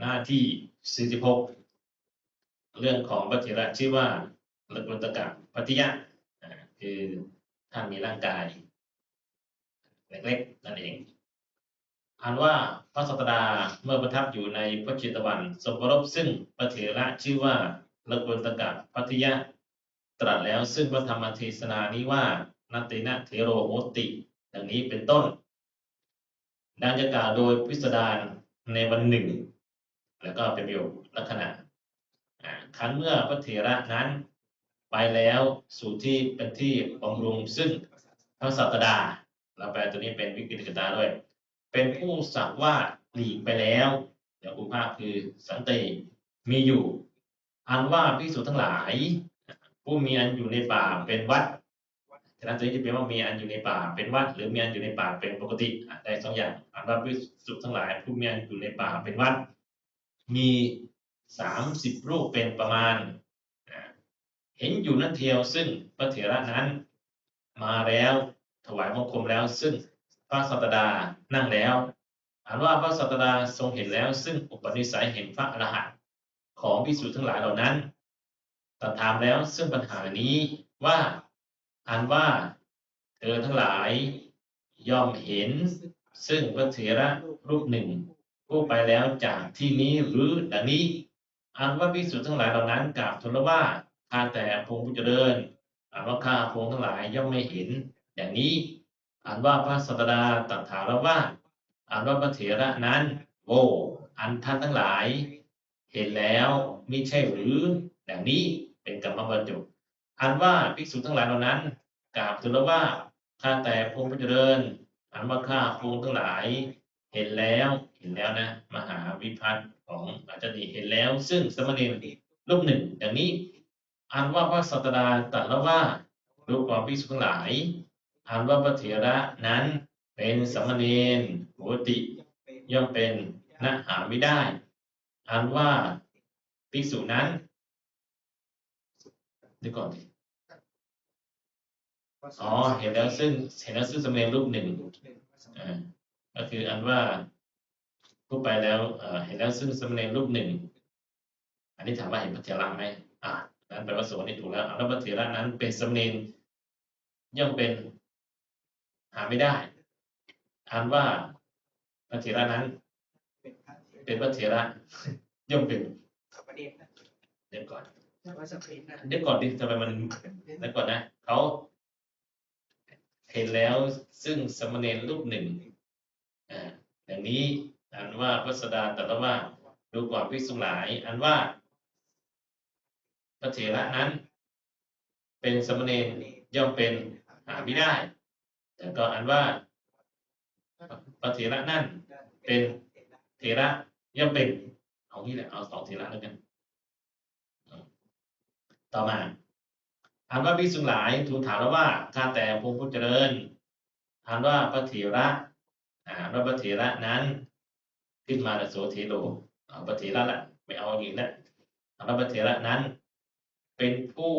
หน้าที่ 46 เรื่องของพระเถระชื่อว่าลกุตกะพัทยะคือท่านมีร่างกาย เล็กๆ นั่นเองอ่านว่าพระสัตดาเมื่อประทับอยู่ในพระจิตวันสมรบซึ่งพระเถระชื่อว่าลกุตกะพัทยะ ตรัสแล้วซึ่งพระธรรมเทศนานี้ว่านัตตินะเทโรโหติ ดังนี้เป็นต้นดังจะกล่าวโดยพิสดารในวันหนึ่ง แล้วก็เป็นประโยคลักษณะอ่าคันเมื่อพระเถระนั้น ไปแล้วสู่ที่เป็นที่บำรุงซึ่งพระสัตดาเราแปลตัวนี้เป็นวิกฤตกตาด้วย เป็นผู้สักว่าหลีกไปแล้วเดี๋ยวอุภาคคือสันติมีอยู่ อันว่าพิสุทั้งหลาย ผู้มีอันอยู่ในป่าเป็นวัดฉะนั้นตัวนี้จะเป็นว่ามีอันอยู่ในป่าเป็นวัด หรือมีอันอยู่ในป่าเป็นปกติได้สองอย่างอันว่าพิสุทั้งหลาย ผู้มีอันอยู่ในป่าเป็นวัด มีสามสิบรูปเป็นประมาณ เห็นอยู่นั่นเทียวซึ่งพระเถระนั้นมาแล้วถวายบังคมแล้วซึ่งพระสัตดานั่งแล้วอ่านว่าพระสัตดาทรงเห็นแล้วซึ่งอุปนิสัยเห็นพระอรหันต์ของพิสุทั้งหลายเหล่านั้นตรัสถามแล้วซึ่งปัญหานี้ว่าอันว่าเธอทั้งหลายย่อมเห็นซึ่งพระเถระรูปหนึ่ง ผู้ไปแล้วจากที่นี้หรือดังนี้อันว่าพิสุทั้งหลายเหล่านั้นกล่าวทูลว่าข้าแต่พระองผู้เจริญอันว่าข้าพงทั้งหลายย่อมไม่เห็น อย่างนี้อันว่าพระสัตดาตรัสถามแล้วว่าอันว่าพระเถระนั้นโออันท่านทั้งหลาย เห็นแล้วมิใช่หรืออย่างนี้เป็นกรรมบรรจุอันว่าภิกษุทั้งหลายเหล่านั้นกราบทูลว่าข้าแต่พระองผู้เจริญอันว่าข้าพงทั้งหลาย เห็นแล้วเห็นแล้วนะ มหาวิพัฒน์ของอาจารย์นีเห็นแล้ว ซึ่งสมณีรูปหนึ่งอย่างนี้อันว่าพระสัตดาตรัสแล้วว่าดูความภิกษุทั้งหลายอันว่าพระเถระนั้นเป็นสมณีโหติย่อมเป็นนะหาไม่ได้อันว่าภิกษุนั้นเดี๋ยวก่อนดิอ๋อเห็นแล้วซึ่งเห็นแล้วซึ่งสมณีรูปหนึ่งอ่า ก็คืออันว่าผู้ไปแล้วเอ่อเห็นแล้วซึ่งสมณีรูปหนึ่ง อันนี้ถามว่าเห็นพระเถระไหมอ่านั้นแปลว่าโสนี่ถูกแล้วอันว่าพระเถระนั้นเป็นสมณีย่อมเป็นหาไม่ได้อันว่าพระเถระนั้น เป็นพระเถระย่อมเป็นเดี๋ยวก่อนเดชนะเดี๋ยวก่อนดิทำไมมันเดี๋ยวก่อนนะเขาเห็นแล้วซึ่งสมณเณรรูปหนึ่ง อย่างนี้อันว่าพระสดาตรัสว่าดูก่อนพิสุหลาย อันว่าพระเถระนั้น เป็นสมณเณรย่อมเป็นหาไม่ได้ แต่ก็อันว่าพระเถระนั่นเป็นเถระย่อมเป็นเอางี้แหละเอาสองเถระแล้วกันต่อมาอันว่าภิกษุหลายทูลถามแล้วว่าข้าแต่พระผู้เจริญอันว่าพระเถระ พระเถระนั้นขึ้นมาแต่โสเทโลเอาพระเถระละไม่เอาอีกแล้วอันว่าพระเถระนั้น เป็นผู้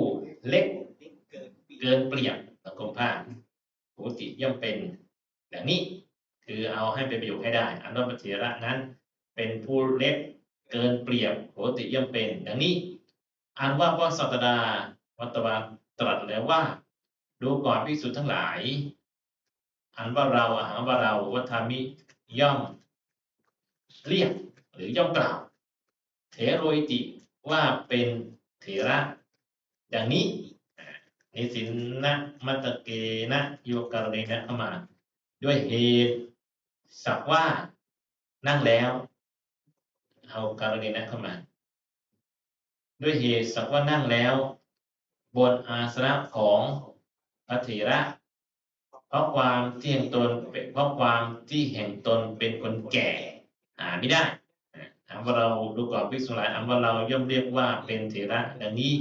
เล็กเกินเปรียบสังคมภาพปกติย่อมเป็นอย่างนี้คือเอาให้เป็นประโยคให้ได้อันว่าพระเถระนั้น เป็นผู้เล็กเกินเปรียบปกติย่อมเป็นอย่างนี้อันว่าพระสัตดาวัตวาตรัสแล้วว่า ดูก่อนภิกษุทั้งหลาย อันว่าเราอาหารว่าเราวัฏามิย่อม เรียกหรือย่อมกล่าว เถโรยติว่าเป็นเถระ อย่างนี้นิสินนะมัตตเกนะโยการเรนะเข้ามา ด้วยเหตุสักว่านั่งแล้ว เอาการเรนะเข้ามา ด้วยเหตุสักว่านั่งแล้ว บนอาสนะของพระเถระ เพราะความที่แห่งตนเป็นเพราะความที่แห่งตนเป็นคนแก่หาไม่ได้ถามว่าเราดูก่อนภิกษุหลายถามว่าเราย่อมเรียกว่าเป็นเถระดังนี้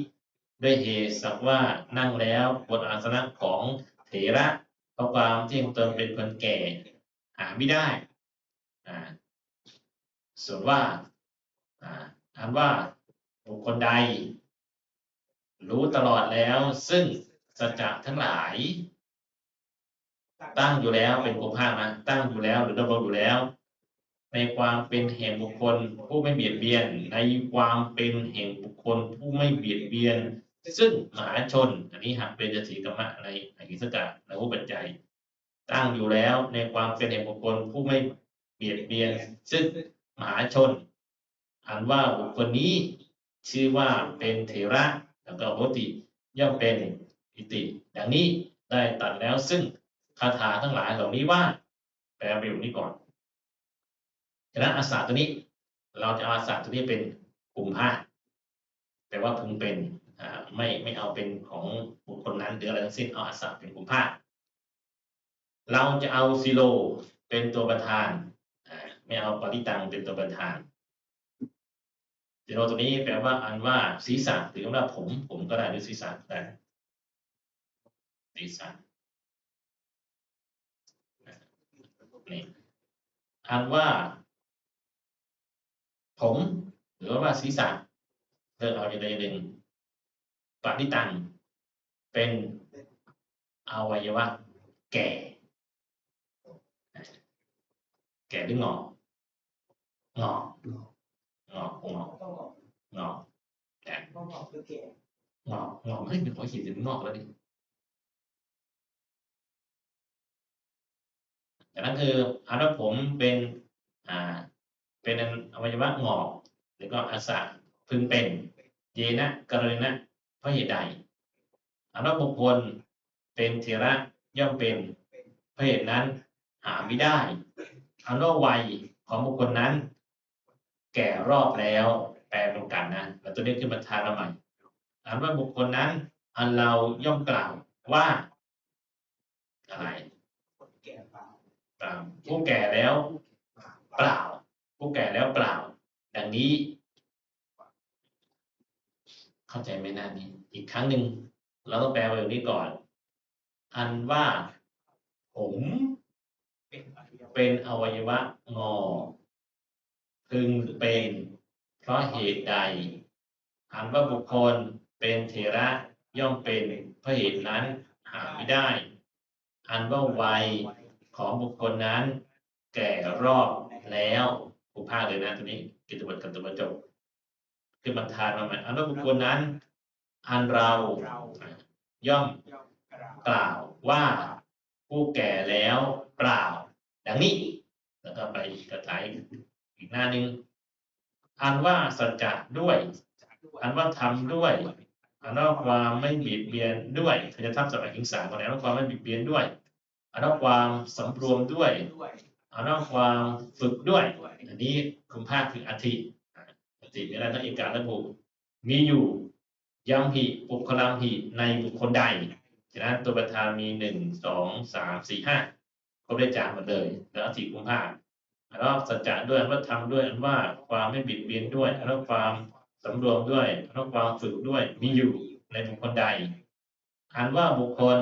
ด้วยเหตุสักว่านั่งแล้วบนอาสนะของเถระเพราะความที่แห่งตนเป็นคนแก่หาไม่ได้ส่วนว่าอ่าถามว่าบุคคลใด รู้ตลอดแล้วซึ่งสัจจะทั้งหลาย ตั้งอยู่แล้วเป็นภพภาคนะตั้งอยู่แล้วหรือดำรงอยู่แล้ว ในความเป็นแห่งบุคคลผู้ไม่เบียดเบียน ในความเป็นแห่งบุคคลผู้ไม่เบียดเบียน ซึ่งมหาชน อันนี้หักเป็นจสีกรรมะในอกิสกะในผู้ปัจจัย ตั้งอยู่แล้วในความเป็นแห่งบุคคลผู้ไม่เบียดเบียน ซึ่งมหาชนอันว่าบุคคลนี้ชื่อว่าเป็นเถระแล้วก็โหติย่อมเป็นอิติอย่างนี้ได้ตัดแล้วซึ่ง คาถาทั้งหลายเหล่านี้ว่าแปลประโยคนี้ก่อนฉะนั้นอาสาตัวนี้ เราจะเอาอาสาตัวนี้เป็นกลุ่มห้าแปลว่าพึงเป็นไม่ไม่เอาเป็นของบุคคลนั้นหรืออะไรทั้งสิ้นเอาอาสาเป็นกลุ่มห้าเราจะเอาซิโลเป็นตัวประธานไม่เอาปริตังเป็นตัวประธานซิโลตัวนี้แปลว่าอันว่าศีรษะหรือว่าผมผมก็ได้หรือศีรษะก็ได้ศีรษะ นี่อันว่า ผม หรือว่าศีรษะเลือกเอาอย่างใดอย่างหนึ่งปฏิตัง เป็นอวัยวะ แก่ แก่หรืองอกงอกงอกงอกต้องออกงอกแก่ต้องออกคือแก่งอกงอกเฮ้ยเป็นขอขีดถึงงอกแล้วดิ แต่นั้นคืออันว่าผมเป็นอ่าเป็นอวัยวะงอกหรือก็อาสะพึงเป็นเยนะกรณีนะเพราะเหตุใดอันว่าบุคคลเป็นเทระย่อมเป็นเพราะเหตุนั้นหาไม่ได้อันว่าวัยของบุคคลนั้น แก่รอบแล้วแปลเป็นกันนะแล้วตัวนี้ขึ้นมาทานละใหม่อันว่าบุคคลนั้นอันเราย่อมกล่าวว่าอะไร คนแก่เปล่า เปล่า ผู้แก่แล้วเปล่า ผู้แก่แล้วเปล่า ดังนี้ เข้าใจไหมน้านี้ อีกครั้งหนึ่งเราต้องแปลประโยคนี้ก่อน อันว่าผมเป็นอวัยวะงอพึงเป็น เพราะเหตุใด อันว่าบุคคลเป็นเถระย่อมเป็นเพราะเหตุนั้นหาไม่ได้ อันว่าวัย ของบุคคลนั้น แก่รอบแล้วผูภาคเลยนะตัวนี้กิจวัตรกันตัวจบคือมันทานมาใหม่อันว่าบุคคลนั้น อันเราย่อมกล่าวว่าผู้แก่แล้วเปล่า ดังนี้ แล้วก็ไปกระถายอีกหน้านึง อันว่าสัจจะด้วย อันว่าทำด้วย อันว่าความไม่บียดเบียนด้วยเขาจะทำสัมปหิงสาก่อนแล้วความไม่บียดเบียนด้วย อันว่าความสำรวมด้วยด้วยอันว่าความฝึกด้วย อันนี้คุณภาคคืออธิอ่าอธิมีอะไรต้องเอการะบุมีอยู่ยังหิปุคลังหิในบุคคลใดฉะนั้นตัวประธานมีหนึ่งสองสามสี่ห้าครบได้จานหมดเลย แล้วอธิคุมภาคอันว่าสัจจะด้วยอันว่าทำด้วยอันว่าความไม่บิดเบียนด้วยอันว่าความสำรวมด้วยอันว่าความฝึกด้วยมีอยู่ในบุคคลใดอันว่าบุคคล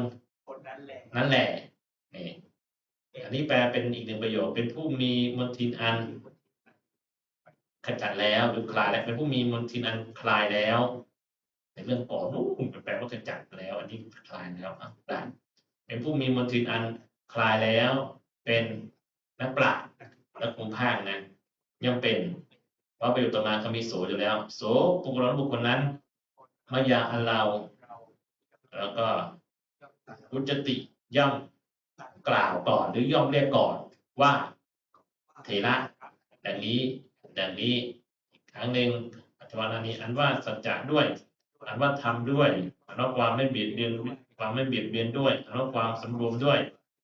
คนนั้นแหละนั่นแหละนี่อั นนี้แปลเป็นอีกหนึ่งประโยคเป็นผู้มีมนทินอันขจัดแล้วหรือคลายแล้วเป็นผู้มีมนทินอันคลายแล้ว ในเรื่องก่อนนู้นแปลว่าขจัดแล้ว อันนี้คลายแล้วอะได้เป็นผู้มีมนทินอันคลายแล้ว เป็นนักปราชญ์และคงภาคนะย่อมเป็นเพราะประโยคต่อมาเขามีโสอยู่แล้ว โสบุคคลนั้นบุคคลนั้นมายาอันเรา แล้วก็มุจจติย่อม กล่าวก่อนหรือย่อมเรียกก่อนว่าเถระดังนี้ดังนี้อีกครั้งหนึ่งอัตวานานี้อันว่าสัจจะด้วย อันว่าทำด้วยอันว่าความไม่เบียดเบียนความไม่เบียดเบียนด้วยอันว่าความสำรวมด้วย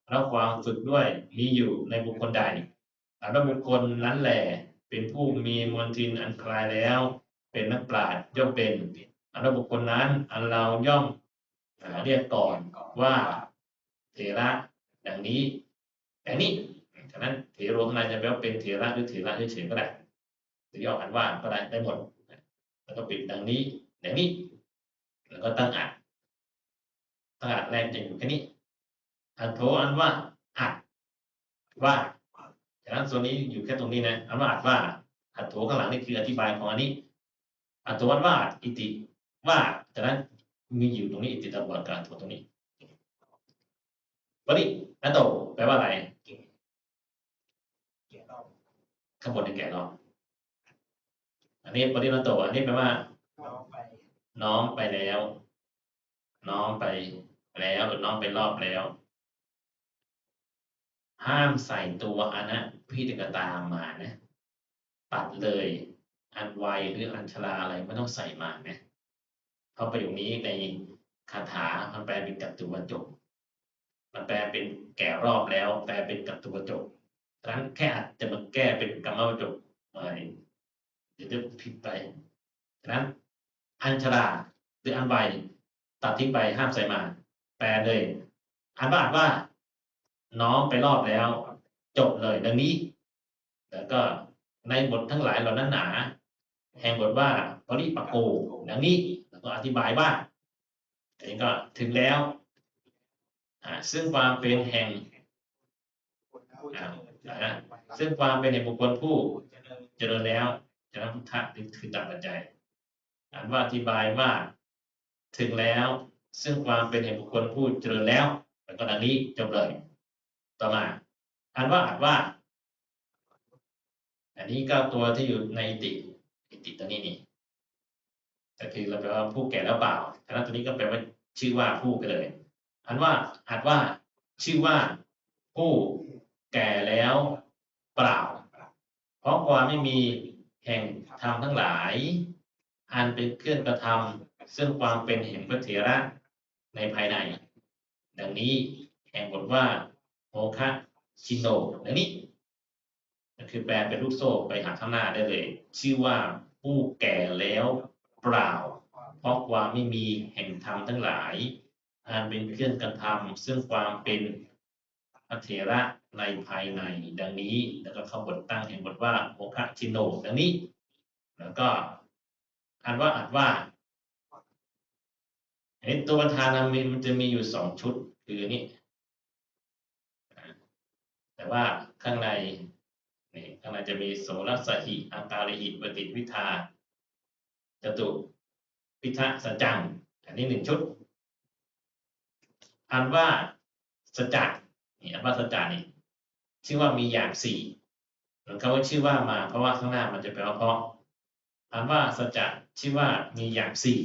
อันว่าความฝึกด้วยมีอยู่ในบุคคลใดอันว่าบุคคลนั้นแหละเป็นผู้มีมวลทินอันคลายแล้ว เป็นนักปราชญ์ย่อมเป็นอันว่าบุคคลนั้นอันเราย่อมเรียกก่อนว่าเถระ ดังนี้ดังนี้ฉะนั้นเถโรข้างในจะแปลว่าเป็นเถระหรือเถระเฉยๆก็ได้หรือย่ออ่านว่าก็ได้ได้หมดแล้วก็ปิดดังนี้ดังนี้ แล้วก็ตั้งอัดตั้งอัดแรกจะอยู่แค่นี้อันโทอันว่าอัดว่าฉะนั้นส่วนนี้อยู่แค่ตรงนี้นะอันว่าอัดว่าอัดโทข้างหลังนี่คืออธิบายของอันนี้อัดโทอันว่าอิติว่าฉะนั้นมีอยู่ตรงนี้อิติตบวการโทตรงนี้ วันนี้นัตโตแปลว่าอะไร แก่แก่ราขข้างบนในแก่รอบอันนี้ปริมาโตอันนี้แปลว่า น้องไป น้อมไปแล้ว น้อมไปแล้วหรือน้อมไปรอบแล้ว ห้ามใส่ตัวอนะพิธิกตามมานะตัดเลย อันไวหรืออันชราอะไรไม่ต้องใส่มานะเพราะประโยคนี้ในคาถามันแปลเป็นกัตตุวจก มันแปลเป็นแก่รอบแล้ว แปลเป็นกัตตุวจกฉะนั้นแค่อาจจะมาแก้เป็นกรรมวจกอะไรเดี๋ยวจะผิดไปฉะนั้นอัญชราหรืออันไวตัดทิ้งไปห้ามใส่มา แปลเลยอ่านว่าอ่านว่า น้อมไปรอบแล้ว จบเลยดังนี้ แล้วก็ในบททั้งหลายเหล่านั้นหนา แห่งบทว่าปริปากโกดังนี้แล้วก็อธิบายว่าอันนี้ก็ถึงแล้ว ซึ่งความเป็นแห่งซึ่งความเป็นแห่งบุคคลผู้เจริญแล้วฉะนั้นพุทธะคือตัดปัจจัยอ่านว่าอธิบายว่าถึงแล้ว ซึ่งความเป็นแห่งบุคคลผู้เจริญแล้วแล้วก็ดังนี้จบเลยต่อมาอ่านว่าอ่านว่า อันนี้ก็ตัวที่อยู่ในอิติอิติตัวนี้นี่ก็คือเราแปลว่าผู้แก่แล้วเปล่าฉะนั้นตัวนี้ก็แปลว่าชื่อว่าผู้กันเลย อ่านว่าอานว่า ชื่อว่า ผู้แก่แล้วเปล่า เพราะความไม่มีแห่งธรรมทั้งหลาย อันเป็นเครื่องกระทำซึ่งความเป็นแห่งพระเถระในภายใน ดังนี้แห่งบทว่าโมคะชินโนดังนี้ก็คือแปลเป็นลูกโซ่ไปหาข้างหน้าได้เลย ชื่อว่าผู้แก่แล้วเปล่า เพราะความไม่มีแห่งธรรมทั้งหลาย เป็นเครื่องกระทำซึ่งความเป็นพระเถระในภายในดังนี้ แล้วก็เข้าบทตั้งแห่งบทว่าโมคะชินโนดังนี้ แล้วก็อ่านว่าอ่านว่าไอ้ตัวประธานมันมันจะมีอยู่สองชุดคือนี่แต่ว่าข้างในนี่ข้างในจะมีโสรสหิอาการหิปฏิวิทาจตุพิทะสัจจัง อันนี้หนึ่งชุด อ่านว่าสัจจะนี่อ่านว่าสัจจะนี่ชื่อว่ามีอย่างสี่หมือนกับว่าชื่อว่ามา เพราะว่าข้างหน้ามันจะแปลว่าเพราะอ่านว่าสัจจะชื่อว่ามีอย่างสี่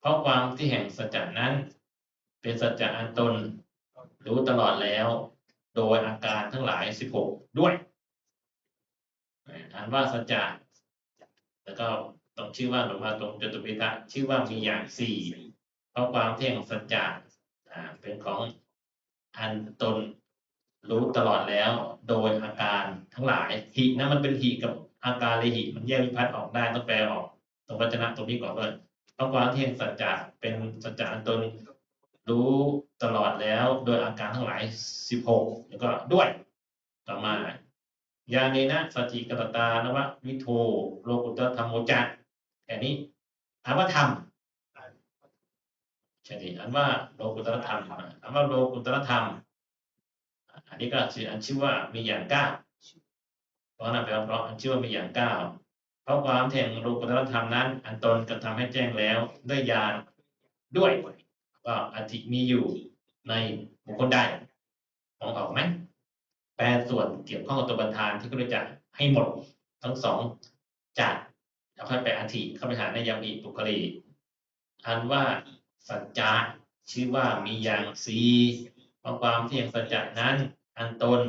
เพราะความที่แห่งสัจจะนั้น เป็นสัจจะอันตนรู้ตลอดแล้ว โดยอาการทั้งหลายสิบหกด้วยอ่านว่าสัจจะแล้วก็ต้องชื่อว่าหลวงพ่อตรงจตุปิทะชื่อว่ามีอย่างสี่ เพราะความเที่แห่งสัจจะอ่าเป็นของอันตนรู้ตลอดแล้ว โดยอาการทั้งหลายหินะมันเป็นหิกับอาการเลยหิมันแยกวิพัฒน์ออกได้ต้องแปลออกตรงวัจนะตรงนี้ก่อนเลยเพราะความเที่แห่งสัจจะเป็นสัจจะอันตนรู้ตลอดแล้ว โดยอาการทั้งหลายสิบหกแล้วก็ด้วยต่อมายาเนนะสติกตตานวะวิโทโลกุตธรรมโมจักแค่นี้ถามว่าธร ใช่ไหมอันว่าโลกุตรธรรมอันว่าโลกุตรธรรม อันนี้ก็ชื่ออันชื่อว่ามีอย่างเก้าเพราะนั้นแปลว่าเพราะอันชื่อว่ามีอย่างเก้าเพราะความแห่งโลกุตรธรรมนั้น อันตนกระทำให้แจ้งแล้วด้วยญาณด้วยก็อธิมีอยู่ในบุคคลใดมองออกไหมแปลส่วนเกี่ยวข้องกับตัวประธานที่ก็จะให้หมดทั้งสองจัดแล้วค่อยไปอธิเข้าไปหาในยามีปุคลีอันว่า สัจจะชื่อว่ามีอย่างสีเพราะความเที่ยงสัจจะนั้น อันตน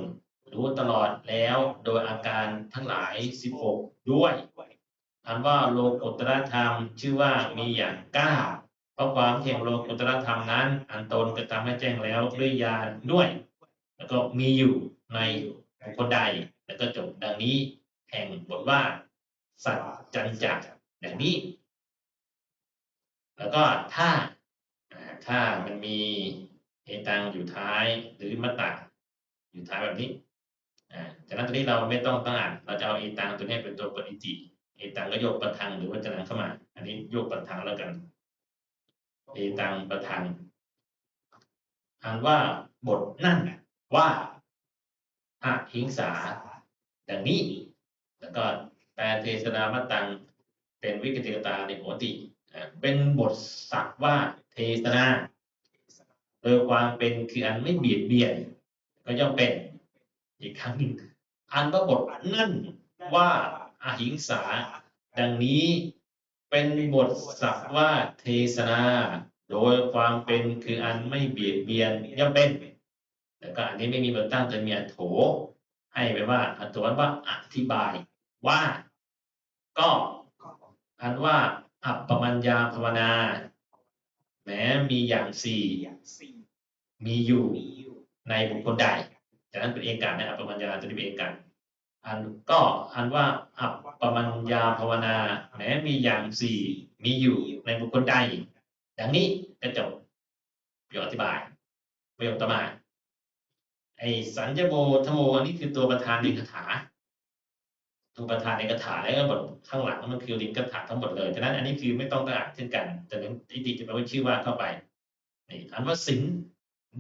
รู้ตลอดแล้วโดยอาการทั้งหลายสิบหกด้วยอันว่าโลกุตรธรรม ชื่อว่ามีอย่างเก้าเพราะความเที่ยงโลกุตรธรรมนั้น อันตนกระทำให้แจ้งแล้วด้วยญาณด้วย แล้วก็มีอยู่ในบุคคลใดแล้วก็จบดังนี้แห่งบทว่า สัจจันจักดังนี้ แล้วก็ถ้า ถ้ามันมีเอตังอยู่ท้ายหรือมัตตะอยู่ท้ายแบบนี้อ่าจากนั้นตัวนี้เราไม่ต้องตั้งอ่านเราจะเอาเอตังตัวนี้เป็นตัวปฏิจิเอตังก็โยกประทังหรือว่าจะนังเข้ามา อันนี้โยกประทังแล้วกันเอตังประทังอ่านว่าบทนั่นว่าอะหิงสาดังนี้ แล้วก็แปลเทศนามตังเป็นวิกติกตาในโหติอ่าเป็นบทสักว่า เทศนาโดยความเป็นคืออันไม่เบียดเบียน ก็ย่อมเป็นอีกครั้งหนึ่งอันว่าบทนั่นว่าอาหิงสา ดังนี้เป็นบทสักว่าเทศนา โดยความเป็นคืออันไม่เบียดเบียนย่อมเป็นแล้วก็อันนี้ไม่มีบทตั้งจะมีอันโถ ให้ไปว่าอันตัวว่าอธิบายว่า ก็ก็อันว่าอัปปมัญญาภาวนา แม้มีอย่างสี่มีอยู่ในบุคคลใดจากนั้นเป็นเอกการนะอัปปมัญญาตัวนี้เป็นเอกการอันก็อันว่าอัปปมัญญาภาวนา แม้มีอย่างสี่มีอยู่ในบุคคลใดอย่างนี้ก็จบประโยคอธิบายประโยคต่อมาไอสัญญโมธโมอันนี้คือตัวประธานในคาถา ตัวประธานในคาถาแล้วก็บทข้างหลังมันคือลิงก์คาถาทั้งหมดเลยฉะนั้นอันนี้คือไม่ต้องอ่านเช่นกัน แต่นั้นอิติจะแปลว่าชื่อว่าเข้าไปนี่อันว่าสิง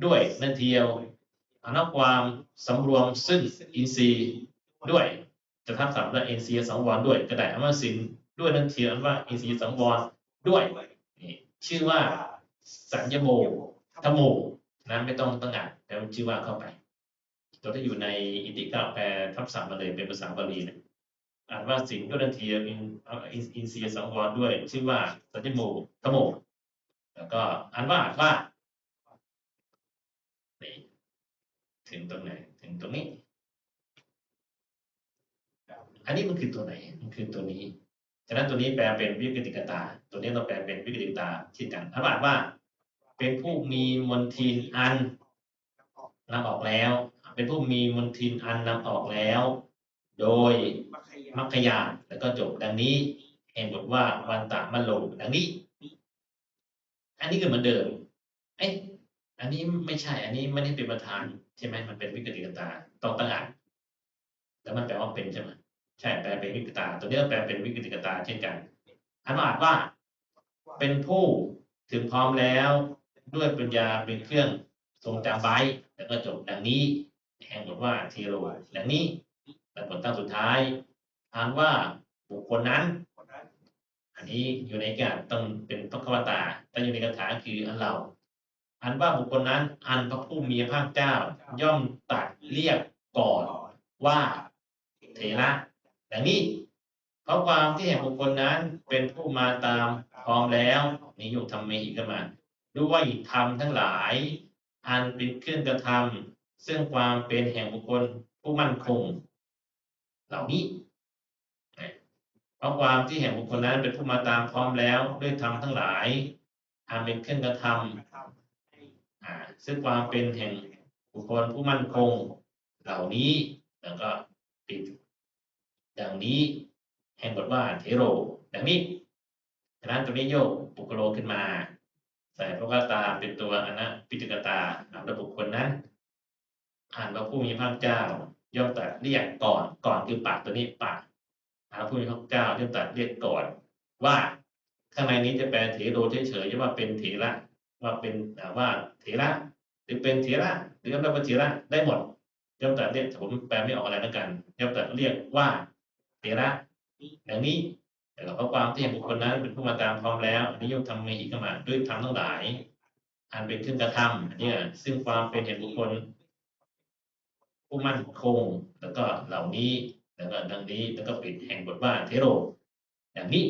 ด้วยนั่นเทียวอันว่าความสำรวมซึ่งอินทรีย์ด้วยจะทับศัพท์ด้วยอินทรีย์สังวรด้วยก็ได้อันว่าสินด้วยนั่นเทียวอันว่าอินทรีย์สังวรด้วยนี่ชื่อว่าสัญญโมธโมนั้นไม่ต้องต้องอ่านแต่มันชื่อว่าเข้าไป ตัวที่อยู่ในอิติก็แปลทับศัพท์มาเลยเป็นภาษาบาลีเนะ อ่านว่าสิงด้วยนันทีอินเอ่ออินอินเสียสังวรด้วย ชื่อว่าสัญญโมทโมแล้วก็อ่านว่าว่านี่ถึงตรงไหนถึงตรงนี้ อันนี้มันคือตัวไหน มันคือตัวนี้ฉะนั้นตัวนี้แปลเป็นวิกฤติกตา ตัวนี้เราแปลเป็นวิกฤติกตาเช่นกันอ่านว่าว่า เป็นผู้มีมนทินอันนำออกแล้ว เป็นผู้มีมนทินอันนำออกแล้ว โดย มัคคยามัคคยานแล้วก็จบดังนี้เห็นบทว่าวันตะมะโลดังนี้ อันนี้ก็เหมือนเดิมเอ้ยอันนี้ไม่ใช่ อันนี้ไม่ได้เป็นประธานใช่ไหมมันเป็นวิกฤตตาต้องตั้งอ่านแล้วมันแปลว่าเป็นใช่ไหมใช่แปลเป็นวิกฤตตา ตัวนี้แปลเป็นวิกฤตตาเช่นกันอันว่าอ่านว่า เป็นผู้ถึงพร้อมแล้วด้วยปัญญาเป็นเครื่องทรงจำไว้แล้วก็จบดังนี้ แห่งบทว่าทีโรดังนี้และบทตั้งสุดท้าย อ่านว่าบุคคลนั้นคนนั้น อันนี้อยู่ในการต้องเป็นพระควตาแต่อยู่ในคาถาคืออันเรา อันว่าบุคคลนั้น อันพระผู้มีพระเจ้า ย่อมตรัดเรียกก่อนก่อนว่าเถระดังนี้เพราะความที่แห่งบุคคลนั้นเป็นผู้มาตามพร้อมแล้วนิยมทำเมหิก็มาด้วยธรรมทั้งหลาย อันเป็นเครื่องกระทำซึ่งความเป็นแห่งบุคคลผู้มั่นคง เหล่านี้ เพราะความที่แห่งบุคคลนั้นเป็นผู้มาตามพร้อมแล้วด้วยธรรมทั้งหลายอันเป็นเครื่องกระทำซึ่งความเป็นแห่งบุคคลผู้มั่นคงเหล่านี้แล้วก็ปิดดังนี้แห่งบทว่าเทโรดังนี้ฉะนั้นตรงนี้โยกปุกโลขึ้นมา ใส่พระกตาเป็นตัวอนะปิตกตาอำระบุคคลนั้นอ่านว่าผู้มีพระเจ้าย่อมตรัสเรียกก่อนก่อนคือปากตัวนี้ปาก พระผู้มีพระเจ้าย่อมตรัสเรียกก่อน ว่าข้างในนี้จะแปลเถโรเฉยๆจะว่าเป็นเถระว่าเป็นว่าเถระหรือเป็นเถระหรือว่าเป็นเถระได้หมดย่อมตรัสเรียกผมแปลไม่ออกอะไรแล้วกันย่อมตรัสเรียกว่าเถระดังนี้แต่เราะความที่เห็นบุคคลนั้นเป็นผู้มาตามพร้อมแล้วอันนี้ยกทำเมหิกมาด้วยธรรมทั้งหลาย อันเป็นขึ้นกระทำนเนี้ยซึ่งความเป็นเห็นบุคคลผู้มั่นคง แล้วก็เหล่านี้ แล้วก็ดังนี้แล้วก็ปิดแห่งบทว่าเทโร อย่างนี้